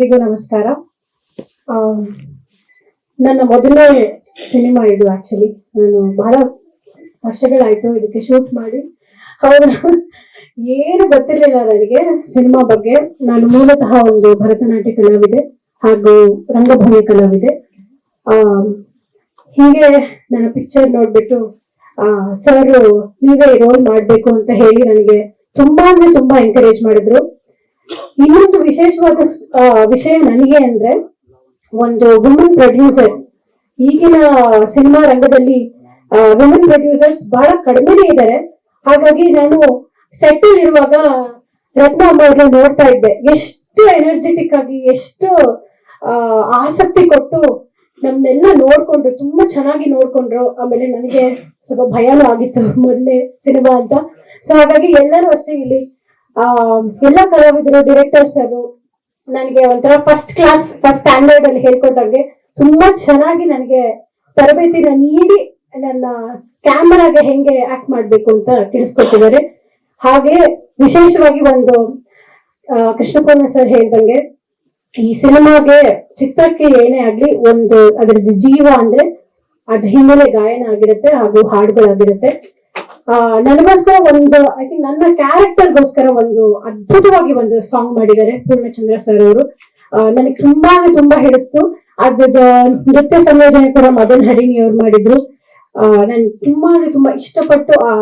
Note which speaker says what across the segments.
Speaker 1: ಎಲ್ರಿಗೂ ನಮಸ್ಕಾರ. ನನ್ನ ಮೊದಲನೇ ಸಿನಿಮಾ ಇದು ಆಕ್ಚುಲಿ ನಾನು ಬಹಳ ವರ್ಷಗಳಾಯ್ತು ಇದಕ್ಕೆ ಶೂಟ್ ಮಾಡಿ. ಅವರು ಏನು ಗೊತ್ತಿರಲಿಲ್ಲ ನನಗೆ ಸಿನಿಮಾ ಬಗ್ಗೆ. ನಾನು ಮೂಲತಃ ಒಂದು ಭರತನಾಟ್ಯ ಕಲಾವಿದೆ ಹಾಗೂ ರಂಗಭೂಮಿ ಕಲಾವಿದೆ. ಆ ಹೀಗೆ ನನ್ನ ಪಿಕ್ಚರ್ ನೋಡ್ಬಿಟ್ಟು, ಆ, ಸರ್ ನೀವೇ ರೋಲ್ ಮಾಡ್ಬೇಕು ಅಂತ ಹೇಳಿ ನನಗೆ ತುಂಬಾ ಅಂದ್ರೆ ತುಂಬಾ ಎಂಕರೇಜ್ ಮಾಡಿದ್ರು. ಇನ್ನೊಂದು ವಿಶೇಷವಾದ ವಿಷಯ ನನಗೆ ಅಂದ್ರೆ ಒಂದು ವುಮನ್ ಪ್ರೊಡ್ಯೂಸರ್ ಈಗಿನ ಸಿನಿಮಾ ರಂಗದಲ್ಲಿ ವುಮನ್ ಪ್ರೊಡ್ಯೂಸರ್ಸ್ ಬಹಳ ಕಡಿಮೆನೇ ಇದ್ದಾರೆ. ಹಾಗಾಗಿ ನಾನು ಸೆಟ್ಟಲ್ ಇರುವಾಗ ರತ್ನ ಅವ್ರನ್ನ ನೋಡ್ತಾ ಇದ್ದೆ. ಎಷ್ಟು ಎನರ್ಜೆಟಿಕ್ ಆಗಿ, ಎಷ್ಟು ಆಸಕ್ತಿ ಕೊಟ್ಟು ನಮ್ನೆಲ್ಲ ನೋಡ್ಕೊಂಡ್ರು, ತುಂಬಾ ಚೆನ್ನಾಗಿ ನೋಡ್ಕೊಂಡ್ರು. ಆಮೇಲೆ ನನಗೆ ಸ್ವಲ್ಪ ಭಯನೂ ಆಗಿತ್ತು ಮೊನ್ನೆ ಸಿನಿಮಾ ಅಂತ. ಸೊ ಹಾಗಾಗಿ ಎಲ್ಲರೂ ಅಷ್ಟೇ ಇಲ್ಲಿ ಎಲ್ಲ ಕಲಾವಿದರು ಡಿರೆಕ್ಟರ್ಸ್ ಅದು ನನಗೆ ಒಂಥರ ಫಸ್ಟ್ ಕ್ಲಾಸ್ ಫಸ್ಟ್ ಸ್ಟ್ಯಾಂಡರ್ಡ್ ಅಲ್ಲಿ ಹೇಳ್ಕೊಟ್ಟಂಗೆ ತುಂಬಾ ಚೆನ್ನಾಗಿ ನನಗೆ ತರಬೇತಿನ ನೀಡಿ ನನ್ನ ಕ್ಯಾಮರಾಗೆ ಹೆಂಗೆ ಆಕ್ಟ್ ಮಾಡ್ಬೇಕು ಅಂತ ತಿಳಿಸ್ಕೊಟ್ಟಿದ್ದಾರೆ. ಹಾಗೆ ವಿಶೇಷವಾಗಿ ಒಂದು ಕೃಷ್ಣಪೂರ್ಣ ಸರ್ ಹೇಳ್ದಂಗೆ ಈ ಸಿನಿಮಾಗೆ ಚಿತ್ರಕ್ಕೆ ಏನೇ ಆಗ್ಲಿ ಒಂದು ಅದ್ರ ಜೀವ ಅಂದ್ರೆ ಅದ್ರ ಹಿನ್ನೆಲೆ ಗಾಯನ ಆಗಿರುತ್ತೆ ಹಾಗೂ ಹಾಡುಗಳಾಗಿರುತ್ತೆ. ನನಗೋಸ್ಕರ ಒಂದು ಐ ಥಿಂಕ್ ನನ್ನ ಕ್ಯಾರೆಕ್ಟರ್ಗೋಸ್ಕರ ಒಂದು ಅದ್ಭುತವಾಗಿ ಒಂದು ಸಾಂಗ್ ಮಾಡಿದ್ದಾರೆ ಪೂರ್ಣಚಂದ್ರ ಸರ್ ಅವರು ನನಗೆ ತುಂಬಾ ತುಂಬಾ ಹಿಡಿಸ್ತು. ಅದ್ರದ್ದು ನೃತ್ಯ ಸಂಯೋಜನೆ ಕೂಡ ಮದನ್ ಹರಿಣಿ ಅವ್ರು ಮಾಡಿದ್ರು. ನಾನು ತುಂಬಾ ತುಂಬಾ ಇಷ್ಟಪಟ್ಟು ಆ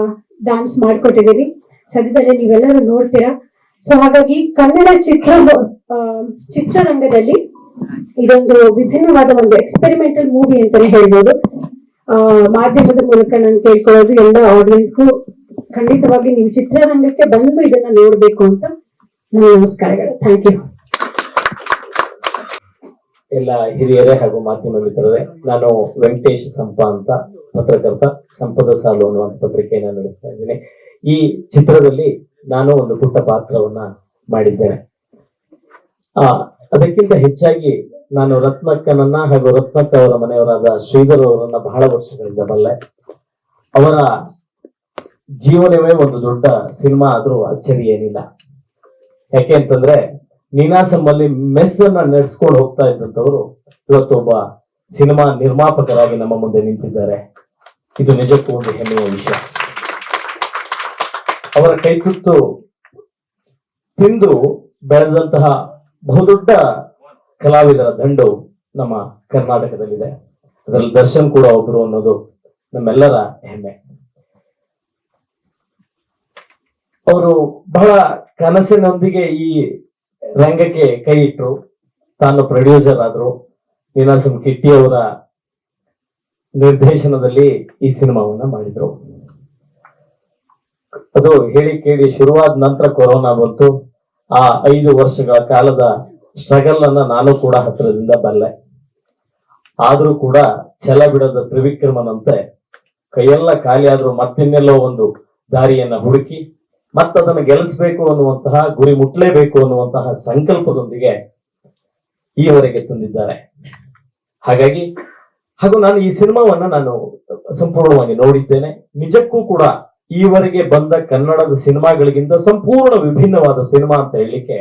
Speaker 1: ಡಾನ್ಸ್ ಮಾಡ್ಕೊಟ್ಟಿದ್ದೀನಿ ಸದ್ಯದಲ್ಲೇ ನೀವೆಲ್ಲರೂ ನೋಡ್ತೀರಾ. ಸೊ ಹಾಗಾಗಿ ಕನ್ನಡ ಚಿತ್ರ ಚಿತ್ರರಂಗದಲ್ಲಿ ಇದೊಂದು ವಿಭಿನ್ನವಾದ ಒಂದು ಎಕ್ಸ್ಪೆರಿಮೆಂಟಲ್ ಮೂವಿ ಅಂತಾನೆ ಹೇಳ್ಬೋದು. ಮಾಧ್ಯಮದ ಮೂಲಕ ನಾನು ಕೇಳ್ಕೊಳ್ಳೋದು ಎಲ್ಲ ಆಡಿಯನ್ಸ್ಗೂ ಖಂಡಿತವಾಗಿ ನೀವು ಚಿತ್ರರಂಗಕ್ಕೆ ಬಂದು ಇದನ್ನ ನೋಡ್ಬೇಕು ಅಂತ ನನ್ನ ನಮಸ್ಕಾರಗಳು. ಥ್ಯಾಂಕ್ ಯು
Speaker 2: ಎಲ್ಲ ಹಿರಿಯರೇ ಹಾಗೂ ಮಾಧ್ಯಮ ಮಿತ್ರರೇ, ನಾನು ವೆಂಕಟೇಶ್ ಸಂಪ ಅಂತ ಪತ್ರಕರ್ತ, ಸಂಪದ ಸಾಲು ಅನ್ನುವಂಥ ಪತ್ರಿಕೆಯನ್ನ ನಡೆಸ್ತಾ ಇದ್ದೀನಿ. ಈ ಚಿತ್ರದಲ್ಲಿ ನಾನು ಒಂದು ಪುಟ್ಟ ಪಾತ್ರವನ್ನ ಮಾಡಿದ್ದೇನೆ. ಆ, ಅದಕ್ಕಿಂತ ಹೆಚ್ಚಾಗಿ ನಾನು ರತ್ನಕ್ಕನನ್ನ ಹಾಗೂ ರತ್ನಕ್ಕ ಅವರ ಮನೆಯವರಾದ ಶ್ರೀಧರ್ ಅವರನ್ನ ಬಹಳ ವರ್ಷಗಳಿಂದ ಬಲ್ಲೆ. ಅವರ ಜೀವನವೇ ಒಂದು ದೊಡ್ಡ ಸಿನಿಮಾ ಆದ್ರೂ ಅಚ್ಚರಿ ಏನಿಲ್ಲ. ಯಾಕೆ ಅಂತಂದ್ರೆ ನೀನಾಸಂಬಲ್ಲಿ ಮೆಸ್ ಅನ್ನ ನಡೆಸ್ಕೊಂಡು ಹೋಗ್ತಾ ಇದ್ದಂತವರು ಇವತ್ತೊಬ್ಬ ಸಿನಿಮಾ ನಿರ್ಮಾಪಕರಾಗಿ ನಮ್ಮ ಮುಂದೆ ನಿಂತಿದ್ದಾರೆ. ಇದು ನಿಜಕ್ಕೂ ಒಂದು ಹೆಮ್ಮೆಯ ವಿಷಯ. ಅವರ ಕೈತುತ್ತು ತಿಂದು ಬೆಳೆದಂತಹ ಬಹುದೊಡ್ಡ ಕಲಾವಿದರ ದಂಡು ನಮ್ಮ ಕರ್ನಾಟಕದಲ್ಲಿದೆ. ಅದರಲ್ಲಿ ದರ್ಶನ್ ಕೂಡ ಒಬ್ರು ಅನ್ನೋದು ನಮ್ಮೆಲ್ಲರ ಹೆಮ್ಮೆ. ಅವರು ಬಹಳ ಕನಸಿನೊಂದಿಗೆ ಈ ರಂಗಕ್ಕೆ ಕೈ ಇಟ್ರು. ತಾನು ಪ್ರೊಡ್ಯೂಸರ್ ಆದ್ರು. ನೀನಾಸಂ ಕಿಟ್ಟಿ ಅವರ ನಿರ್ದೇಶನದಲ್ಲಿ ಈ ಸಿನಿಮಾವನ್ನ ಮಾಡಿದ್ರು. ಅದು ಹೇಳಿ ಕೇಳಿ ಶುರುವಾದ ನಂತರ ಕೊರೋನಾ ಬಂತು. ಆ ಐದು ವರ್ಷಗಳ ಕಾಲದ ಸ್ಟ್ರಗಲ್ ಅನ್ನ ನಾನು ಕೂಡ ಹತ್ತಿರದಿಂದ ಬಲ್ಲೆ ಆದ್ರೂ ಕೂಡ ಛಲ ಬಿಡದ ತ್ರಿವಿಕ್ರಮನಂತೆ ಕೈಯೆಲ್ಲ ಖಾಲಿ ಆದ್ರೂ ಮತ್ತಿನ್ನೆಲ್ಲೋ ಒಂದು ದಾರಿಯನ್ನ ಹುಡುಕಿ ಮತ್ತದನ್ನು ಗೆಲ್ಲಿಸ್ಬೇಕು ಅನ್ನುವಂತಹ, ಗುರಿ ಮುಟ್ಲೇಬೇಕು ಅನ್ನುವಂತಹ ಸಂಕಲ್ಪದೊಂದಿಗೆ ಈವರೆಗೆ ತಂದಿದ್ದಾರೆ. ಹಾಗಾಗಿ, ಹಾಗೂ ನಾನು ಈ ಸಿನಿಮಾವನ್ನ ನಾನು ಸಂಪೂರ್ಣವಾಗಿ ನೋಡಿದ್ದೇನೆ. ನಿಜಕ್ಕೂ ಕೂಡ ಈವರೆಗೆ ಬಂದ ಕನ್ನಡದ ಸಿನಿಮಾಗಳಿಗಿಂತ ಸಂಪೂರ್ಣ ವಿಭಿನ್ನವಾದ ಸಿನಿಮಾ ಅಂತ ಹೇಳಲಿಕ್ಕೆ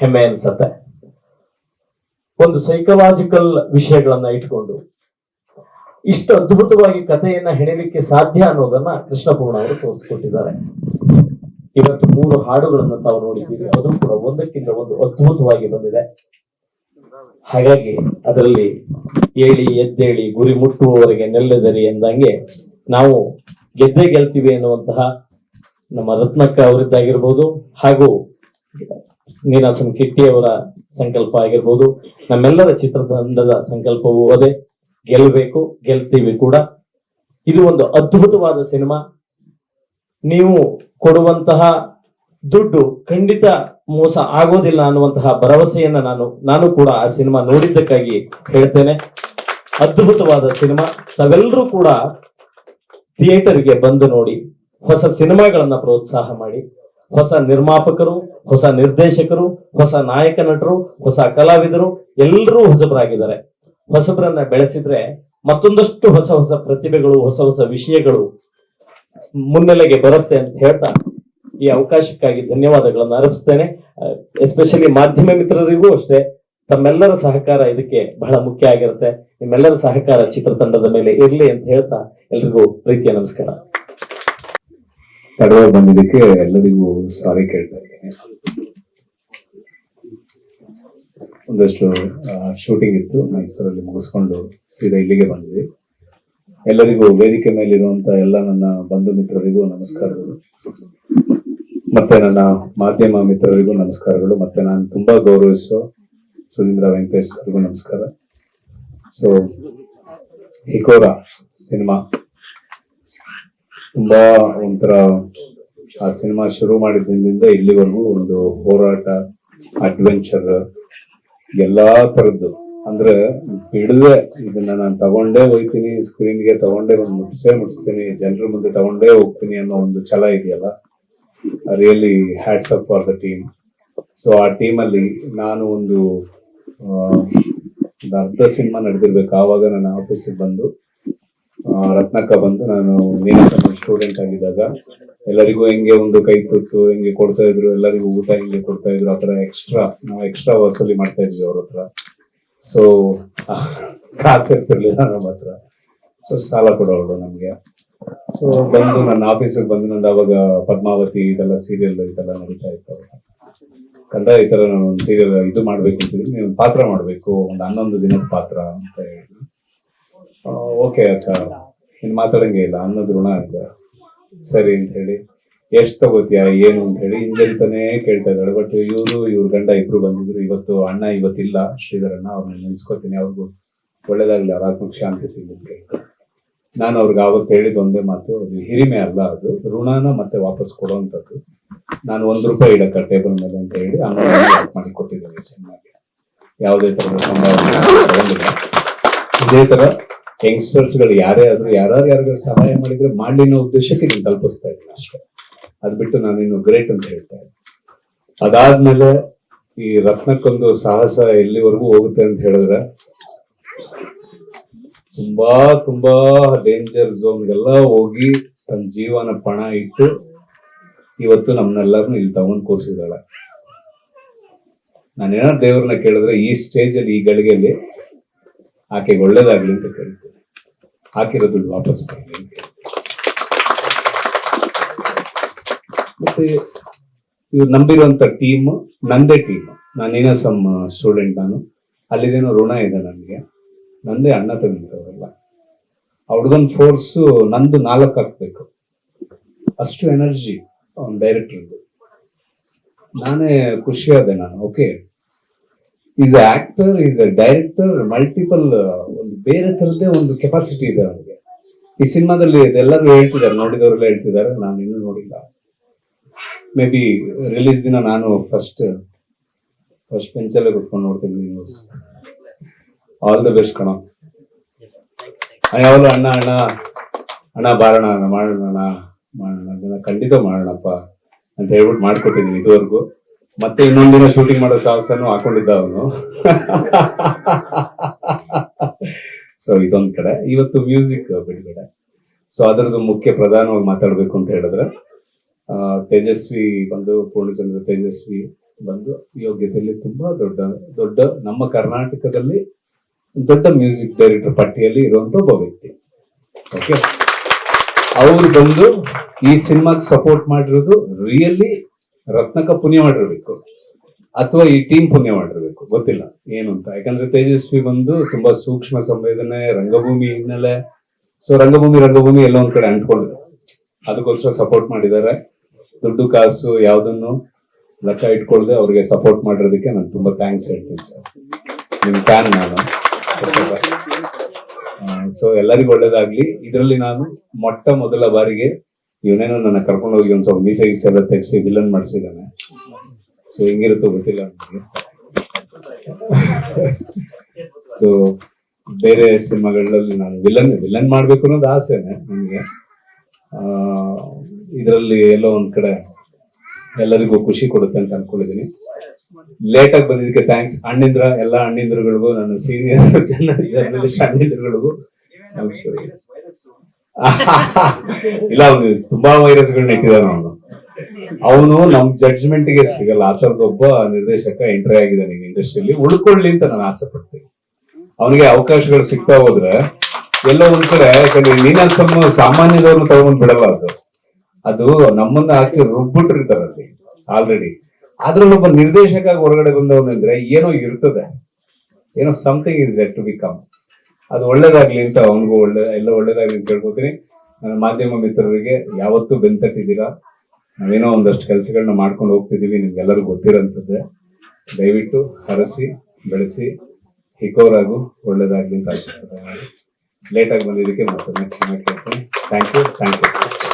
Speaker 2: ಹೆಮ್ಮೆ ಅನ್ಸತ್ತೆ. ಒಂದು ಸೈಕಲಾಜಿಕಲ್ ವಿಷಯಗಳನ್ನ ಇಟ್ಕೊಂಡು ಇಷ್ಟು ಅದ್ಭುತವಾಗಿ ಕಥೆಯನ್ನ ಹೆಣಲಿಕ್ಕೆ ಸಾಧ್ಯ ಅನ್ನೋದನ್ನ ಕೃಷ್ಣಪೂರ್ಣ ಅವರು ತೋರಿಸ್ಕೊಟ್ಟಿದ್ದಾರೆ. ಇವತ್ತು ಮೂರು ಹಾಡುಗಳನ್ನು ತಾವು ನೋಡಿದ್ದೀವಿ ಅದು ಕೂಡ ಒಂದಕ್ಕಿಂತ ಒಂದು ಅದ್ಭುತವಾಗಿ ಬಂದಿದೆ. ಹಾಗಾಗಿ ಅದರಲ್ಲಿ ಏಳಿ, ಎದ್ದೇಳಿ, ಗುರಿ ಮುಟ್ಟುವವರೆಗೆ ನೆಲ್ಲೆದರಿ ಎಂದಂಗೆ ನಾವು ಗೆದ್ದೆ ಗೆಲ್ತೀವಿ ಎನ್ನುವಂತಹ ನಮ್ಮ ರತ್ನಕ್ಕ ಅವರಿದ್ದಾಗಿರ್ಬೋದು ಹಾಗೂ ನೀನಾಸಂ ಕಿಟ್ಟಿ ಅವರ ಸಂಕಲ್ಪ ಆಗಿರ್ಬೋದು. ನಮ್ಮೆಲ್ಲರ ಚಿತ್ರತಂಡದ ಸಂಕಲ್ಪವೂ ಅದೇ. ಗೆಲ್ಲಬೇಕು, ಗೆಲ್ತೀವಿ ಕೂಡ. ಇದು ಒಂದು ಅದ್ಭುತವಾದ ಸಿನಿಮಾ. ನೀವು ಕೊಡುವಂತಹ ದುಡ್ಡು ಖಂಡಿತ ಮೋಸ ಆಗೋದಿಲ್ಲ ಅನ್ನುವಂತಹ ಭರವಸೆಯನ್ನ ನಾನು ನಾನು ಕೂಡ ಆ ಸಿನಿಮಾ ನೋಡಿದ್ದಕ್ಕಾಗಿ ಹೇಳ್ತೇನೆ. ಅದ್ಭುತವಾದ ಸಿನಿಮಾ. ತಾವೆಲ್ಲರೂ ಕೂಡ ಥಿಯೇಟರ್ಗೆ ಬಂದು ನೋಡಿ, ಹೊಸ ಸಿನಿಮಾಗಳನ್ನ ಪ್ರೋತ್ಸಾಹ ಮಾಡಿ. ಹೊಸ ನಿರ್ಮಾಪಕರು, ಹೊಸ ನಿರ್ದೇಶಕರು, ಹೊಸ ನಾಯಕ ನಟರು, ಹೊಸ ಕಲಾವಿದರು ಎಲ್ಲರೂ ಹೊಸಬರಾಗಿದ್ದಾರೆ. ಹೊಸಬರನ್ನ ಬೆಳೆಸಿದ್ರೆ ಮತ್ತೊಂದಷ್ಟು ಹೊಸ ಹೊಸ ಪ್ರತಿಭೆಗಳು, ಹೊಸ ಹೊಸ ವಿಷಯಗಳು ಮುನ್ನೆಲೆಗೆ ಬರುತ್ತೆ ಅಂತ ಹೇಳ್ತಾ ಈ ಅವಕಾಶಕ್ಕಾಗಿ ಧನ್ಯವಾದಗಳನ್ನು ಅರ್ಪಿಸ್ತೇನೆ. ಎಸ್ಪೆಷಲಿ ಮಾಧ್ಯಮ ಮಿತ್ರರಿಗೂ ಅಷ್ಟೇ, ತಮ್ಮೆಲ್ಲರ ಸಹಕಾರ ಇದಕ್ಕೆ ಬಹಳ ಮುಖ್ಯ ಆಗಿರುತ್ತೆ. ನಿಮ್ಮೆಲ್ಲರ ಸಹಕಾರ ಚಿತ್ರತಂಡದ ಮೇಲೆ ಇರಲಿ ಅಂತ ಹೇಳ್ತಾ ಎಲ್ರಿಗೂ ಪ್ರೀತಿಯ ನಮಸ್ಕಾರ.
Speaker 3: ತಡವಾಗಿ ಬಂದಿದ್ದಕ್ಕೆ ಎಲ್ಲರಿಗೂ ಸಾರಿ ಕೇಳ್ತಾ ಇದ್ದೇನೆ. ಒಂದಷ್ಟು ಶೂಟಿಂಗ್ ಇತ್ತು. ಮೈಸೂರಲ್ಲಿ ಮುಗಿಸ್ಕೊಂಡು ಸೀದಾ ಇಲ್ಲಿಗೆ ಬಂದ್ವಿ. ಎಲ್ಲರಿಗೂ ವೇದಿಕೆ ಮೇಲಿರುವಂತ ಎಲ್ಲ ನನ್ನ ಬಂಧು ಮಿತ್ರರಿಗೂ ನಮಸ್ಕಾರಗಳು. ಮತ್ತೆ ನನ್ನ ಮಾಧ್ಯಮ ಮಿತ್ರರಿಗೂ ನಮಸ್ಕಾರಗಳು. ಮತ್ತೆ ನಾನು ತುಂಬಾ ಗೌರವಿಸೋ ಸುಧೀಂದ್ರ ವೆಂಕಟೇಶ್ ಅವರಿಗೂ ನಮಸ್ಕಾರ. ಸೊ ಹಿಕೋರ ಸಿನಿಮಾ ತುಂಬಾ ಒಂಥರ, ಆ ಸಿನಿಮಾ ಶುರು ಮಾಡಿದ್ದಿಂದ ಇಲ್ಲಿವರೆಗೂ ಒಂದು ಹೋರಾಟ ಅಡ್ವೆಂಚರ್ ಎಲ್ಲಾ ತರದ್ದು ಅಂದ್ರೆ ಬಿಡದೆ ಇದನ್ನ ನಾನು ತಗೊಂಡೇ ಹೋಯ್ತೀನಿ ಸ್ಕ್ರೀನ್ಗೆ ತಗೊಂಡೇ ಒಂದು ಮುಟ್ಸೇ ಮುಟ್ಸ್ತೀನಿ, ಜನರ ಮುಂದೆ ತಗೊಂಡೇ ಹೋಗ್ತೀನಿ ಅನ್ನೋ ಒಂದು ಛಲ ಇದೆಯಲ್ಲ? Really hats off for the team so ಆ ಟೀಮ್ ಅಲ್ಲಿ ನಾನು ಒಂದು ಅರ್ಧ ಸಿನಿಮಾ ನಡೆದಿರ್ಬೇಕು. ಆವಾಗ ನನ್ನ ಆಫೀಸಿಗೆ ಬಂದು ರತ್ನಕ್ಕ ಬಂದು ನಾನು ನೀನಾಸಮ ಸ್ಟೂಡೆಂಟ್ ಆಗಿದ್ದಾಗ ಎಲ್ಲರಿಗೂ ಹೆಂಗೆ ಒಂದು ಕೈ ತುತ್ತು ಹೆಂಗೆ ಕೊಡ್ತಾ ಇದ್ರು, ಎಲ್ಲರಿಗೂ ಊಟ ಹೆಂಗೆ ಕೊಡ್ತಾ ಇದ್ರು ಆತರ ಎಕ್ಸ್ಟ್ರಾ ನಾವು ಎಕ್ಸ್ಟ್ರಾ ವಸೂಲಿ ಮಾಡ್ತಾ ಇದ್ವಿ ಅವ್ರ ಹತ್ರ. ಸೊ ಕಾಸು ಇರ್ತಿರ್ಲಿಲ್ಲ ನಮ್ಮ ಹತ್ರ. ಸೊ ಸಾಲ ಕೊಡೋಳು ನಮ್ಗೆ. ಸೊ ಬಂದು ನನ್ನ ಆಫೀಸಿಗೆ ಬಂದು ನಂದು ಅವಾಗ ಪದ್ಮಾವತಿ ಇದೆಲ್ಲ ಸೀರಿಯಲ್ ಇದೆಲ್ಲ ನಡೀತಾ ಇತ್ತು. ಕಂದ ಈ ತರ ನಾನು ಒಂದು ಸೀರಿಯಲ್ ಇದು ಮಾಡ್ಬೇಕು ಅಂತಿದ್ದೀನಿ. ನೀವು ಪಾತ್ರ ಮಾಡ್ಬೇಕು, ಒಂದು ಹನ್ನೊಂದು ದಿನದ ಪಾತ್ರ ಅಂತ ಹೇಳಿದ್ರು ಓಕೆ ಅಕ್ಕ. ಇನ್ನು ಮಾತಾಡಂಗೆ ಇಲ್ಲ. ಅನ್ನೋದು ಋಣ ಅಂತ. ಸರಿ ಅಂತ ಹೇಳಿ. ಎಷ್ಟು ತಗೋತೀಯ, ಏನು ಅಂತ ಹೇಳಿ ಹಿಂದೆಂತಾನೆ ಕೇಳ್ತಾ ಇದ್ದಾಳೆ. ಬಟ್ ಇವರು, ಇವ್ರ ಗಂಡ ಇಬ್ರು ಬಂದಿದ್ರು. ಇವತ್ತು ಅಣ್ಣ ಇವತ್ತಿಲ್ಲ. ಶ್ರೀಧರಣ್ಣ ಅವ್ರನ್ನ ನೆನ್ಸ್ಕೊತೀನಿ. ಅವ್ರಿಗೂ ಒಳ್ಳೇದಾಗ್ಲಿ. ಅವ್ರ ಆತ್ಮಕ್ಕೆ ಶಾಂತಿ ಸಿಗುತ್ತೆ. ನಾನು ಅವ್ರಿಗೆ ಆವತ್ತು ಹೇಳಿದ ಒಂದೇ ಮಾತು. ಅದು ಹಿರಿಮೆ ಅಲ್ಲ ಅದು. ಋಣನ ಮತ್ತೆ ವಾಪಸ್ ಕೊಡುವಂಥದ್ದು ನಾನು ಒಂದ್ ರೂಪಾಯಿ ಇಡಕ್ಕ ಟೇಬಲ್ ಮೇಲೆ ಅಂತ ಹೇಳಿ ಮಾಡಿ ಕೊಟ್ಟಿದ್ದೇನೆ ಸಿನಿಮಾಗೆ. ಯಾವುದೇ ತರದ ಸಂಭಾವನೆ ಇದೇ ತರ ಯಂಗ್ಸ್ಟರ್ಸ್ಗಳು ಯಾರೇ ಆದ್ರೂ ಯಾರು ಯಾರಿಗಾರು ಸಹಾಯ ಮಾಡಿದ್ರೆ ಮಾಡಿ ಅನ್ನೋ ಉದ್ದೇಶಕ್ಕೆ ನೀನು ತಲುಪಿಸ್ತಾ ಇದ್ದೀನಿ ಅಷ್ಟೇ. ಅದ್ ಬಿಟ್ಟು ನಾನು ಇನ್ನು ಗ್ರೇಟ್ ಅಂತ ಹೇಳ್ತಾ ಇದ್ದೆ. ಅದಾದ್ಮೇಲೆ ಈ ರತ್ನಕ್ಕೊಂದು ಸಾಹಸ ಎಲ್ಲಿವರೆಗೂ ಹೋಗುತ್ತೆ ಅಂತ ಹೇಳಿದ್ರೆ, ತುಂಬಾ ತುಂಬಾ ಡೇಂಜರ್ ಝೋನ್ಗೆಲ್ಲ ಹೋಗಿ ತನ್ನ ಜೀವನ ಪಣ ಇಟ್ಟು ಇವತ್ತು ನಮ್ನೆಲ್ಲರನ್ನು ಇಲ್ಲಿ ತಗೊಂಡ್ ಕೂರಿಸಿದಾಳೆ ನಾನೇನೋ ದೇವ್ರನ್ನ ಕೇಳಿದ್ರೆ ಈ ಸ್ಟೇಜ್ ಅಲ್ಲಿ, ಈ ಗಳಿಗೆಯಲ್ಲಿ ಆಕೆಗೆ ಒಳ್ಳೇದಾಗ್ಲಿ ಅಂತ ಕೇಳ್ತೀನಿ. ಹಾಕಿರೋ ದುಡ್ಡು ವಾಪಸ್ ಬರಲಿ ಅಂತ. ಮತ್ತೆ ಇವ್ರು ನಂಬಿರುವಂತ ಟೀಮ್ ನಂದೇ ಟೀಮ್ ನಾನು ಸಮ್ ಸ್ಟೂಡೆಂಟ್ ನಾನು. ಅಲ್ಲಿದೇನೋ ಋಣ ಇದೆ ನನಗೆ. ನಂದೇ ಅಣ್ಣ ತಂದಿರೋರೆಲ್ಲ ಆ ಹುಡುಗನ ಫೋರ್ಸ್ ನಂದು ನಾಲ್ಕು ಹಾಕ್ಬೇಕು. ಅಷ್ಟು ಎನರ್ಜಿ ಅವ್ನ ಡೈರೆಕ್ಟರ್ದು ನಾನೇ ಖುಷಿಯಾದೆ ನಾನು okay is a actor is a director multiple ಒಂದು ಬೇರೆ ತರದೇ ಒಂದು ಕೆಪಾಸಿಟಿ ಇದೆ ಅವನಿಗೆ. ಈ ಸಿನಿಮಾದಲ್ಲಿ ಇದೆಲ್ಲರೂ ಹೇಳ್ತಿದ್ದಾರೆ ನೋಡಿದವರೆಲ್ಲ ಹೇಳ್ತಿದ್ದಾರೆ ನಾನು ಇನ್ನೂ ನೋಡಿಲ್ಲ. ಮೇ ಬಿ ರಿಲೀಸ್ ದಿನ ನಾನು ಫಸ್ಟ್ ಫಸ್ಟ್ ಬೆಂಚಲ್ಲೇ ಕುತ್ಕೊಂಡು ನೋಡ್ತೀನಿ ನ್ಯೂಸ್ ಆಲ್ ದ ಬೆಸ್ಟ್ ಕಣ. ಯಾವಾಗಲೂ ಅಣ್ಣ ಅಣ್ಣ ಅಣ್ಣ ಬಾರೋಣ ಮಾಡೋಣ ಅಣ್ಣ, ಮಾಡೋಣ ಅದನ್ನ ಖಂಡಿತ ಮಾಡೋಣಪ್ಪ ಅಂತ ಹೇಳ್ಬಿಟ್ಟು ಮಾಡ್ಕೊಟ್ಟಿದ್ದೀನಿ ಇದುವರೆಗೂ. ಮತ್ತೆ ಇನ್ನೊಂದಿನ ಶೂಟಿಂಗ್ ಮಾಡೋ ಸಾಹಸನು ಹಾಕೊಂಡಿದ್ದ ಅವನು. ಸೊ ಇದೊಂದ್ ಕಡೆ. ಇವತ್ತು ಮ್ಯೂಸಿಕ್ ಬಿಡುಗಡೆ. ಸೊ ಅದರದ್ದು ಮುಖ್ಯ ಪ್ರಧಾನವಾಗಿ ಮಾತಾಡ್ಬೇಕು ಅಂತ ಹೇಳಿದ್ರೆ ತೇಜಸ್ವಿ ಬಂದು, ಪೂರ್ಣಚಂದ್ರ ತೇಜಸ್ವಿ ಬಂದು ಯೋಗ್ಯದಲ್ಲಿ ತುಂಬಾ ದೊಡ್ಡ ದೊಡ್ಡ ನಮ್ಮ ಕರ್ನಾಟಕದಲ್ಲಿ ದೊಡ್ಡ ಮ್ಯೂಸಿಕ್ ಡೈರೆಕ್ಟರ್ ಪಟ್ಟಿಯಲ್ಲಿ ಇರುವಂತ ಒಬ್ಬ ವ್ಯಕ್ತಿ. ಓಕೆ ಅವರು ಬಂದು ಈ ಸಿನಿಮಾಗೆ ಸಪೋರ್ಟ್ ಮಾಡಿರೋದು ರಿಯಲಿ ರತ್ನಕ ಪುಣ್ಯ ಮಾಡಿರ್ಬೇಕು. ಅಥವಾ ಈ ಟೀಮ್ ಪುಣ್ಯ ಮಾಡಿರ್ಬೇಕು. ಗೊತ್ತಿಲ್ಲ. ಏನು ಅಂತ. ಯಾಕಂದ್ರೆ ತೇಜಸ್ವಿ ಬಂದು ತುಂಬಾ ಸೂಕ್ಷ್ಮ ಸಂವೇದನೆ ರಂಗಭೂಮಿ ಹಿನ್ನೆಲೆ. ಸೊ ರಂಗಭೂಮಿ ರಂಗಭೂಮಿ ಎಲ್ಲ ಒಂದ್ ಕಡೆ ಅಂಟ್ಕೊಂಡಿದೆ. ಅದಕ್ಕೋಸ್ಕರ ಸಪೋರ್ಟ್ ಮಾಡಿದ್ದಾರೆ. ದುಡ್ಡು ಕಾಸು ಯಾವ್ದನ್ನು ಲೆಕ್ಕ ಇಟ್ಕೊಳ್ದೆ ಅವ್ರಿಗೆ ಸಪೋರ್ಟ್ ಮಾಡಿರೋದಕ್ಕೆ ನಾನು ತುಂಬಾ ಥ್ಯಾಂಕ್ಸ್ ಹೇಳ್ತೀನಿ ಸರ್. ನಿಮ್ ಫ್ಯಾನ್ ನಾನು. ಸೊ ಎಲ್ಲರಿಗೂ ಒಳ್ಳೇದಾಗ್ಲಿ. ಇದರಲ್ಲಿ ನಾನು ಮೊಟ್ಟ ಮೊದಲ ಬಾರಿಗೆ ಇವನೇನೋ ನನ್ನ ಕರ್ಕೊಂಡು ಹೋಗಿ ಒಂದ್ ಸ್ವಲ್ಪ ಮೀಸೆ ಎಲ್ಲ ತೆಗೆಸಿ ವಿಲನ್ ಮಾಡಿಸಿದಾನೆ ಸೊ ಹೆಂಗಿರುತ್ತೋ ಗೊತ್ತಿಲ್ಲ ನನಗೆ. ಸೊ ಬೇರೆ ಸಿನಿಮಾಗಳಲ್ಲಿ ನಾನು ವಿಲನ್ ವಿಲನ್ ಮಾಡ್ಬೇಕು ಅನ್ನೋದು ಆಸೆನೆ ನನಗೆ. ಇದರಲ್ಲಿ ಎಲ್ಲೋ ಒಂದ್ ಕಡೆ ಎಲ್ಲರಿಗೂ ಖುಷಿ ಕೊಡುತ್ತೆ ಅಂತ ಅನ್ಕೊಂಡಿದೀನಿ. ಲೇಟ್ ಆಗಿ ಬಂದಿದ್ದಕ್ಕೆ ಥ್ಯಾಂಕ್ಸ್ ಅಣ್ಣಿಂದ್ರ, ಎಲ್ಲ ಅಣ್ಣಿಂದ್ರಗಳಿಗೂ, ನನ್ನ ಸೀನಿಯರ್ ಜರ್ನಲಿಸ್ಟ್ ಅಣ್ಣಿಂದ್ರಗಳಿಗೂ, ನಮಸ್ಕಾರ. ಇಲ್ಲ, ಅವನು ತುಂಬಾ ವೈರಸ್ಗಳನ್ನ ಇಟ್ಟಿದ್ದಾನೆ ಅವನು. ಅವನು ನಮ್ ಜಡ್ಜ್ಮೆಂಟ್ಗೆ ಸಿಗಲ್ಲ. ಆ ತರದ ಒಬ್ಬ ನಿರ್ದೇಶಕ ಎಂಟ್ರಿ ಆಗಿದ್ದಾನೆ ಇಂಡಸ್ಟ್ರಿಯಲ್ಲಿ ಉಳ್ಕೊಳ್ಳಿ ಅಂತ ನಾನು ಆಸೆ ಪಡ್ತೀನಿ ಅವನಿಗೆ ಅವಕಾಶಗಳು ಸಿಗ್ತಾ ಹೋದ್ರೆ ಎಲ್ಲ ಒಂದ್ ಕಡೆ, ಯಾಕಂದ್ರೆ ನೀನಾಸಮ್ ಸಾಮಾನ್ಯದವ್ರನ್ನ ತಗೊಂಡ್ ಬಿಡಲ್ಲ ಅದು ನಮ್ಮನ್ನ ಹಾಕಿ ರುಬ್ಬಿಟ್ಟಿರ್ತಾರೆ ಅಲ್ಲಿ ಆಲ್ರೆಡಿ ಅದ್ರಲ್ಲಿ ಒಬ್ಬ ನಿರ್ದೇಶಕ ಹೊರಗಡೆ ಬಂದವನಂದ್ರೆ ಏನೋ ಇರ್ತದೆ. ಏನೋ something is yet to become ಅದು ಒಳ್ಳೇದಾಗ್ಲಿ ಅಂತ ಅವನಿಗೂ ಒಳ್ಳೆ, ಎಲ್ಲ ಒಳ್ಳೇದಾಗ್ಲಿ ಅಂತ ಕೇಳ್ಕೊತೀನಿ ಮಾಧ್ಯಮ ಮಿತ್ರರಿಗೆ ಯಾವತ್ತೂ ಬೆಂತಟ್ಟಿದ್ದೀರಾ? ನಾವೇನೋ ಒಂದಷ್ಟು ಕೆಲಸಗಳನ್ನ ಮಾಡ್ಕೊಂಡು ಹೋಗ್ತಿದ್ದೀವಿ, ನಿಮ್ಗೆಲ್ಲರಿಗೂ ಗೊತ್ತಿರೋಂಥದ್ದೇ. ದಯವಿಟ್ಟು ಹರಸಿ, ಬೆಳೆಸಿ ಹಿಕೋರಾಗು ಒಳ್ಳೇದಾಗ್ಲಿ ಅಂತ ಆಶೀರ್ವಾದ ಮಾಡಿ. ಲೇಟಾಗಿ ಬಂದಿದ್ದಕ್ಕೆ ಮತ್ತೊಮ್ಮೆ ಕ್ಷಮೆ ಕೇಳ್ತೀನಿ. Thank you thank you